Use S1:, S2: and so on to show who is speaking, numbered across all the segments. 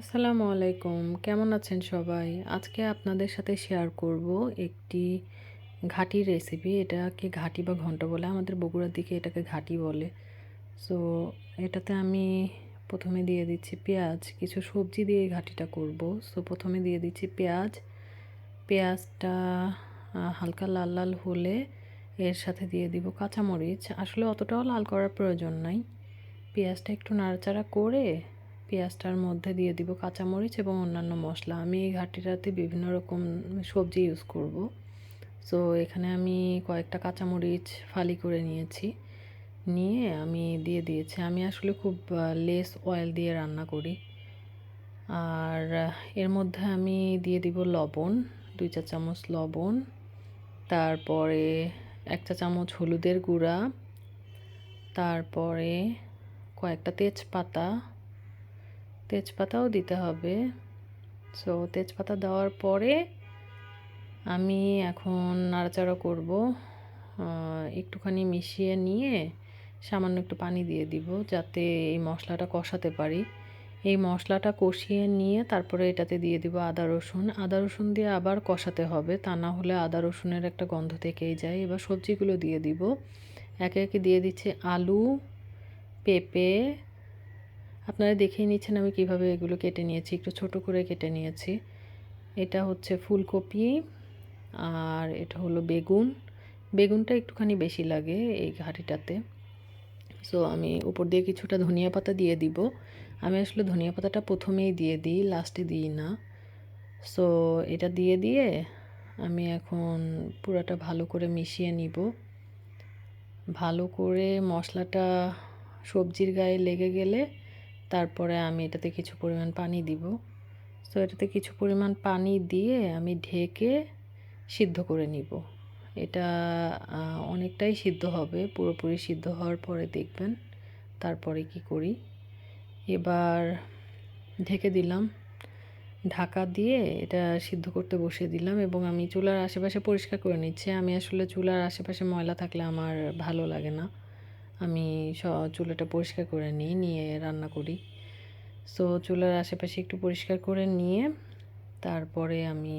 S1: আসসালামু আলাইকুম। কেমন আছেন সবাই? আজকে আপনাদের সাথে শেয়ার করব একটি ঘাটি রেসিপি এটাকে ঘাটি বা ঘন্ট বলে আমাদের বগুড়ার দিকে এটাকে ঘাটি বলে। সো এটাতে আমি প্রথমে দিয়ে দিচ্ছি পেঁয়াজ। কিছু সবজি দিয়ে ঘাটিটা করব। সো প্রথমে দিয়ে দিচ্ছি পেঁয়াজ। পেঁয়াজটা হালকা লাল লাল হলে এর সাথে দিয়ে দিব কাঁচামরিচ। আসলে অতটাও লাল করার প্রয়োজন নাই। পেঁয়াজটা একটু নাড়াচাড়া করে পেঁয়াজটার মধ্যে দিয়ে দিব কাঁচামরিচ এবং অন্যান্য মশলা। আমি এই ঘাটিটাতে বিভিন্ন রকম সবজি ইউজ করব। সো এখানে আমি কয়েকটা কাঁচামরিচ ফালি করে নিয়েছি। নিয়ে আমি দিয়ে দিয়েছি। আমি আসলে খুব লেস অয়েল দিয়ে রান্না করি। আর এর মধ্যে আমি দিয়ে দিব লবণ, দুই চা চামচ লবণ, তারপরে এক চা চামচ হলুদের গুঁড়া, তারপরে কয়েকটা তেজপাতা তেজপাতাও দিতে হবে। সো তেজপাতা দেওয়ার পরে আমি এখন নাড়াচাড়া করব। একটুখানি মিশিয়ে নিয়ে সামান্য একটু পানি দিয়ে দিব যাতে এই মশলাটা কষাতে পারি। এই মশলাটা কষিয়ে নিয়ে তারপরে এটাতে দিয়ে দিব আদা, রসুন। আদা, রসুন দিয়ে আবার কষাতে হবে। তা না হলে আদা, রসুনের একটা গন্ধ থেকেই যায়। এবার সবজিগুলো দিয়ে দিব। একে একে দিয়ে দিচ্ছে আলু, পেঁপে আপনারা দেখেই নিচ্ছেন আমি কীভাবে এগুলো কেটে নিয়েছি, একটু ছোট করে কেটে নিয়েছি। এটা হচ্ছে ফুলকপি আর এটা হলো বেগুন। বেগুনটা একটুখানি বেশি লাগে এই ঘাটিটাতে। সো আমি উপর দিয়ে কিছুটা ধনিয়া পাতা দিয়ে দিব। আমি আসলে ধনিয়া পাতাটা প্রথমেই দিয়ে দিই, লাস্টে দিই না। সো এটা দিয়ে দিয়ে আমি এখন পুরাটা ভালো করে মিশিয়ে নিব। ভালো করে মশলাটা সবজির গায়ে লেগে গেলে তারপরে আমি এটাতে কিছু পরিমাণ পানি দিব। সো এটাতে কিছু পরিমাণ পানি দিয়ে আমি ঢেকে সিদ্ধ করে নিব। এটা অনেকটাই সিদ্ধ হবে, পুরোপুরি সিদ্ধ হওয়ার পরে দেখবেন তারপরে কি করি। এবার ঢেকে দিলাম, ঢাকা দিয়ে এটা সিদ্ধ করতে বসিয়ে দিলাম এবং আমি চুলার আশেপাশে পরিষ্কার করে নিচ্ছি। আমি আসলে চুলার আশেপাশে ময়লা থাকলে আমার ভালো লাগে না। আমি স, চুলাটা পরিষ্কার করে নিই, নিয়ে রান্না করি। সো, চুলার আশেপাশে একটু পরিষ্কার করে নিয়ে তারপরে আমি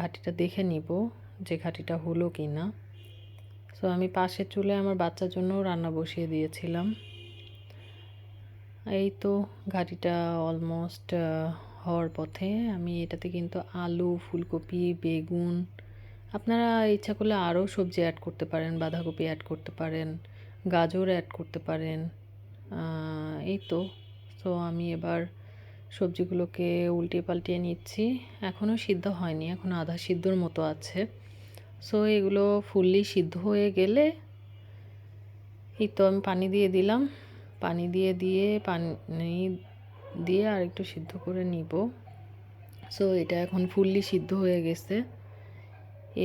S1: ঘাটিটা দেখে নিব যে ঘাটিটা হলো কি না সো, আমি পাশের চুলে আমার বাচ্চার জন্যও রান্না বসিয়ে দিয়েছিলাম। এই তো ঘাটিটা অলমোস্ট হওয়ার পথে আমি এটাতে কিন্তু আলু, ফুলকপি, বেগুন আপনারা ইচ্ছা করলে আরও সবজি অ্যাড করতে পারেন, বাঁধাকপি অ্যাড করতে পারেন, গাজর অ্যাড করতে পারেন এই তো। সো আমি এবার সবজিগুলোকে উল্টে পাল্টিয়ে নিচ্ছি। এখনও সিদ্ধ হয়নি, এখন আধা সিদ্ধর মতো আছে। সো এগুলো ফুললি সিদ্ধ হয়ে গেলে, এই তো আমি পানি দিয়ে দিলাম। পানি দিয়ে দিয়ে, পানি দিয়ে আর একটু সিদ্ধ করে নিব। সো এটা এখন ফুললি সিদ্ধ হয়ে গেছে।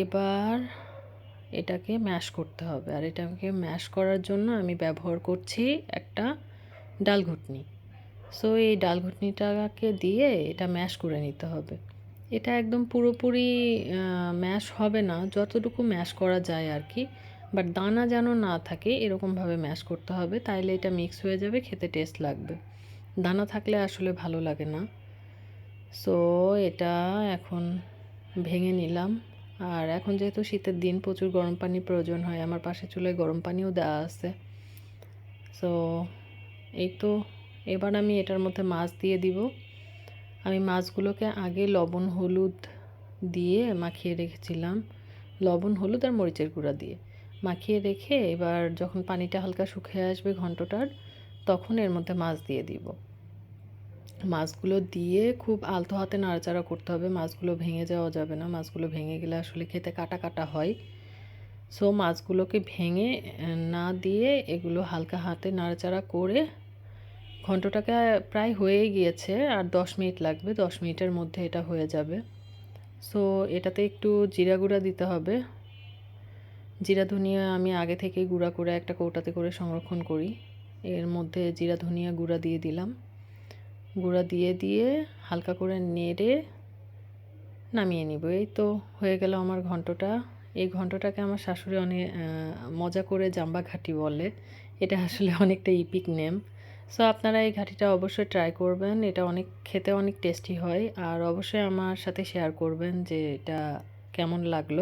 S1: এবার এটাকে ম্যাশ করতে হবে। আর এটাকে ম্যাশ করার জন্য আমি ব্যবহার করছি একটা ডাল ঘুটনি। সো এই ডাল ঘুটনিটাকে দিয়ে এটা ম্যাশ করে নিতে হবে। এটা একদম পুরোপুরি ম্যাশ হবে না, যতটুকু ম্যাশ করা যায় আর কি। বাট দানা যেন না থাকে, এরকমভাবে ম্যাশ করতে হবে, তাইলে এটা মিক্স হয়ে যাবে, খেতে টেস্ট লাগবে। দানা থাকলে আসলে ভালো লাগে না। সো এটা এখন ভেঙে নিলাম। আর এখন যেহেতু শীতের দিন, প্রচুর গরম পানি প্রয়োজন হয়, আমার পাশে চুলায় গরম পানিও দেওয়া আছে। সো এই তো, এবার আমি এটার মধ্যে মাছ দিয়ে দিব। আমি মাছগুলোকে আগে লবণ, হলুদ দিয়ে মাখিয়ে রেখেছিলাম। লবণ, হলুদ আর মরিচের গুঁড়া দিয়ে। মাখিয়ে রেখে এবার যখন পানিটা হালকা শুকিয়ে আসবে ঘন্টটার, তখন এর মধ্যে মাছ দিয়ে দিব। মাছগুলো দিয়ে খুব আলতো হাতে নাড়াচাড়া করতে হবে। মাছগুলো ভেঙে যাওয়া যাবে না। মাছগুলো ভেঙে গেলে আসলে খেতে কাটা কাটা হয়। সো মাছগুলোকে ভেঙে না দিয়ে এগুলো হালকা হাতে নাড়াচাড়া করে ঘন্টটাকে প্রায় হয়েই গিয়েছে আর দশ মিনিট লাগবে। দশ মিনিটের মধ্যে এটা হয়ে যাবে। সো এটাতে একটু জিরা গুঁড়া দিতে হবে। জিরা ধনিয়া আমি আগে থেকে গুঁড়া করে একটা কৌটাতে করে সংরক্ষণ করি। এর মধ্যে জিরা ধনিয়া গুঁড়া দিয়ে দিলাম। গুঁড়া দিয়ে দিয়ে হালকা করে নেড়ে নামিয়ে নিব। এই তো হয়ে গেল আমার ঘন্টটা। এই ঘন্টটাকে আমার শাশুড়ি অনেক মজা করে জাম্বা ঘাটি বলে। এটা আসলে অনেকটা ইপিক নেম সো আপনারা এই ঘাটিটা অবশ্যই ট্রাই করবেন। এটা অনেক, খেতে অনেক টেস্টি হয়। আর অবশ্যই আমার সাথে শেয়ার করবেন যে এটা কেমন লাগল।